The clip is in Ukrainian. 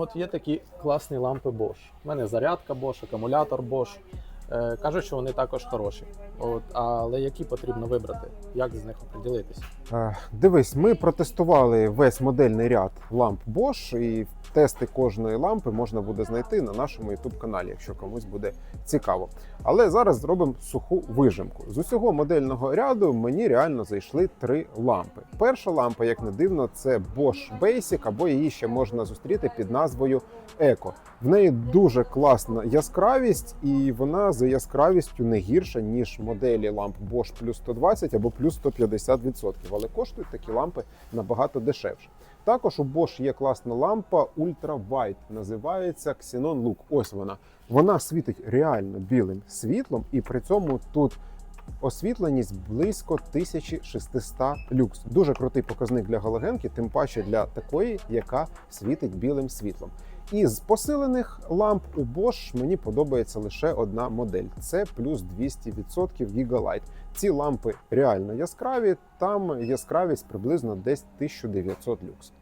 От є такі класні лампи Bosch. У мене зарядка Bosch, акумулятор Bosch. Е, кажуть, що вони також хороші. От, але які потрібно вибрати? Як з них оприділитись? Е, Дивись, ми протестували весь модельний ряд ламп Bosch, і тести кожної лампи можна буде знайти на нашому youtube каналі, якщо комусь буде цікаво. Але зараз зробимо суху вижимку. З усього модельного ряду мені реально зайшли три лампи. Перша лампа, як не дивно, це Bosch Basic, або її ще можна зустріти під назвою Eco. В неї дуже класна яскравість, і вона за яскравістю не гірша, ніж моделі ламп Bosch плюс 120 або плюс 150%. Але коштують такі лампи набагато дешевше. Також у Bosch є класна лампа Ultra White, називається Xenon Look. Ось вона. Вона світить реально білим світлом, і при цьому тут освітленість близько 1600 люкс. Дуже крутий показник для галогенки, тим паче для такої, яка світить білим світлом. Із посилених ламп у Bosch мені подобається лише одна модель. Це плюс 200% Gigalight. Ці лампи реально яскраві, там яскравість приблизно десь 1900 люкс.